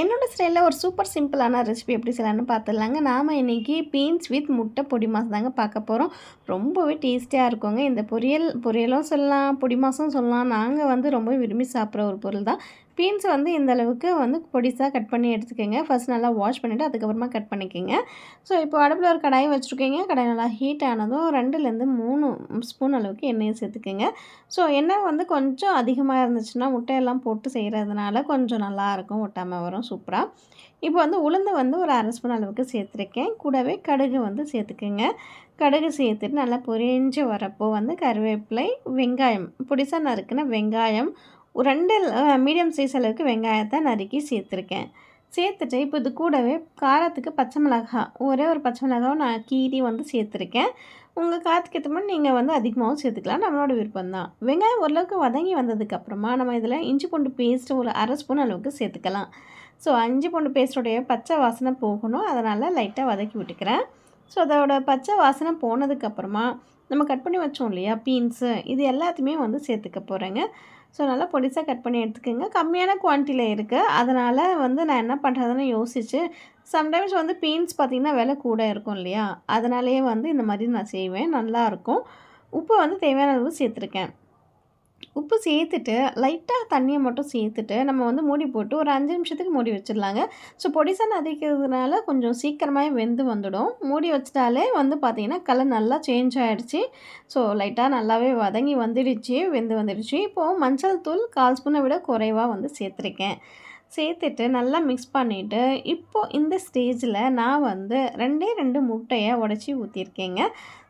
என்னோடய ஸ்டைலில் ஒரு சூப்பர் சிம்பிளான ரெசிபி எப்படி செய்யலான்னு பார்த்துடலாங்க நாம் இன்றைக்கி பீன்ஸ் வித் முட்டை பொடி மாதம் தாங்க பார்க்க போகிறோம் ரொம்பவே டேஸ்டியாக இருக்குங்க. இந்த பொரியல் பொரியலும் சொல்லலாம் பொடி மாதம் சொல்லலாம். நாங்கள் வந்து ரொம்ப விரும்பி சாப்பிட்ற ஒரு பொருள் தான். பீன்ஸ் வந்து இந்த அளவுக்கு வந்து பொடிசாக கட் பண்ணி எடுத்துக்கோங்க. ஃபஸ்ட் நல்லா வாஷ் பண்ணிவிட்டு அதுக்கப்புறமா கட் பண்ணிக்கோங்க. ஸோ இப்போ அடுப்பில் ஒரு கடாயை வச்சுருக்கீங்க. கடாய் நல்லா ஹீட் ஆனதும் ரெண்டுலேருந்து மூணு ஸ்பூன் அளவுக்கு எண்ணெயை சேர்த்துக்கோங்க. ஸோ எண்ணெய் வந்து கொஞ்சம் அதிகமாக இருந்துச்சுன்னா முட்டையெல்லாம் போட்டு செய்கிறதுனால கொஞ்சம் நல்லாயிருக்கும் ஒட்டாமல் வரும். சூப்பராக இப்போ வந்து உளுந்து வந்து ஒரு அரை ஸ்பூன் அளவுக்கு சேர்த்துருக்கேன். கூடவே கடுகு வந்து சேர்த்துக்கோங்க. கடுகு சேர்த்துட்டு நல்லா பொரிஞ்சு வரப்போ வந்து கருவேப்பிலை வெங்காயம். புடிசாக நறுக்குன வெங்காயம் ஒரு ரெண்டு மீடியம் சைஸ் அளவுக்கு வெங்காயத்தை நறுக்கி சேர்த்துருக்கேன். சேர்த்துட்டு இப்போ இது கூடவே காரத்துக்கு பச்சை மிளகா ஒரே ஒரு பச்சை மிளகாவும் நான் கீரி வந்து சேர்த்துருக்கேன். உங்கள் காரத்துக்கு ஏற்ற மாதிரி நீங்கள் வந்து அதிகமாகவும் சேர்த்துக்கலாம். நம்மளோட விருப்பம் தான். வெங்காயம் ஓரளவுக்கு வதங்கி வந்ததுக்கப்புறமா நம்ம இதில் இஞ்சி பூண்டு பேஸ்ட்டு ஒரு அரை ஸ்பூன் அளவுக்கு சேர்த்துக்கலாம். ஸோ அஞ்சு பூண்டு பேஸ்ட்டோடைய பச்சை வாசனை போகணும். அதனால் லைட்டாக வதக்கி விட்டுக்கிறேன். ஸோ அதோட பச்சை வாசனை போனதுக்கப்புறமா நம்ம கட் பண்ணி வச்சோம் இல்லையா? பீன்ஸு. இது எல்லாத்தையுமே வந்து சேர்த்துக்க போகிறேங்க ஸோ நல்லா பொடிசாக கட் பண்ணி எடுத்துக்கோங்க. கம்மியான குவான்டிட்டியில் இருக்குது அதனால் வந்து நான் என்ன பண்ணுறதுன்னு யோசித்து சம்டைம்ஸ் வந்து பீன்ஸ் பார்த்திங்கன்னா விலை கூட இருக்கும் இல்லையா? அதனாலேயே வந்து இந்த மாதிரி நான் செய்வேன். நல்லாயிருக்கும் உப்பு வந்து தேவையான அளவு சேர்த்துருக்கேன். உப்பு சேர்த்துட்டு லைட்டாக தண்ணியை மட்டும் சேர்த்துட்டு நம்ம வந்து மூடி போட்டு ஒரு அஞ்சு நிமிஷத்துக்கு மூடி வச்சிடலாங்க. ஸோ பொடிசன் அதிக்கிறதுனால கொஞ்சம் சீக்கிரமாகவே வெந்து வந்துடும். மூடி வச்சிட்டாலே வந்து பார்த்திங்கன்னா கலர் நல்லா சேஞ்ச் ஆகிடுச்சு ஸோ லைட்டாக நல்லாவே வதங்கி வந்துடுச்சு வெந்து வந்துடுச்சு. இப்போது மஞ்சள் தூள் கால் ஸ்பூனை விட குறைவாக வந்து சேர்த்துருக்கேன். சேர்த்துட்டு நல்லா மிக்ஸ் பண்ணிவிட்டு இப்போது இந்த ஸ்டேஜில் நான் வந்து ரெண்டே ரெண்டு முட்டையை உடச்சி ஊற்றிருக்கேங்க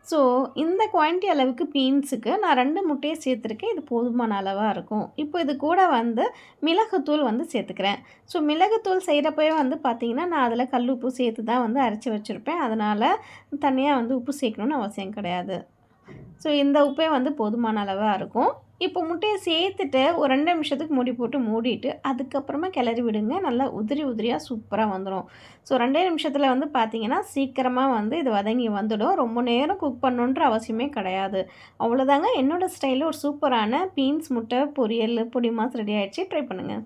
ஸோ இந்த குவான்டிட்டி அளவுக்கு பீன்ஸுக்கு நான் ரெண்டு முட்டையை சேர்த்துருக்கேன். இது போதுமான அளவாக இருக்கும். இப்போ இது கூட வந்து மிளகுத்தூள் வந்து சேர்த்துக்கிறேன். ஸோ மிளகுத்தூள் செய்கிறப்பவே வந்து பார்த்திங்கன்னா நான் அதில் கல் உப்பு சேர்த்து தான் வந்து அரைச்சி வச்சுருப்பேன். அதனால் தனியாக வந்து உப்பு சேர்க்கணுன்னு அவசியம் கிடையாது. ஸோ இந்த உப்பே வந்து போதுமான அளவாக இருக்கும். இப்போ முட்டையை சேர்த்துட்டு ஒரு ரெண்டு நிமிஷத்துக்கு மூடி போட்டு மூடிட்டு அதுக்கப்புறமா கிளறி விடுங்க. நல்லா உதிரி உதிரியாக சூப்பராக வந்துடும் ஸோ ரெண்டே நிமிஷத்தில் வந்து பார்த்திங்கன்னா சீக்கிரமாக வந்து இது வதங்கி வந்துடும். ரொம்ப நேரம் குக் பண்ணுன்ற அவசியமே கிடையாது. அவ்வளோதாங்க என்னோடய ஸ்டைலில் ஒரு சூப்பரான பீன்ஸ் முட்டை பொரியல் பொடி மாஸ் ரெடி ஆகிடுச்சு ட்ரை பண்ணுங்கள்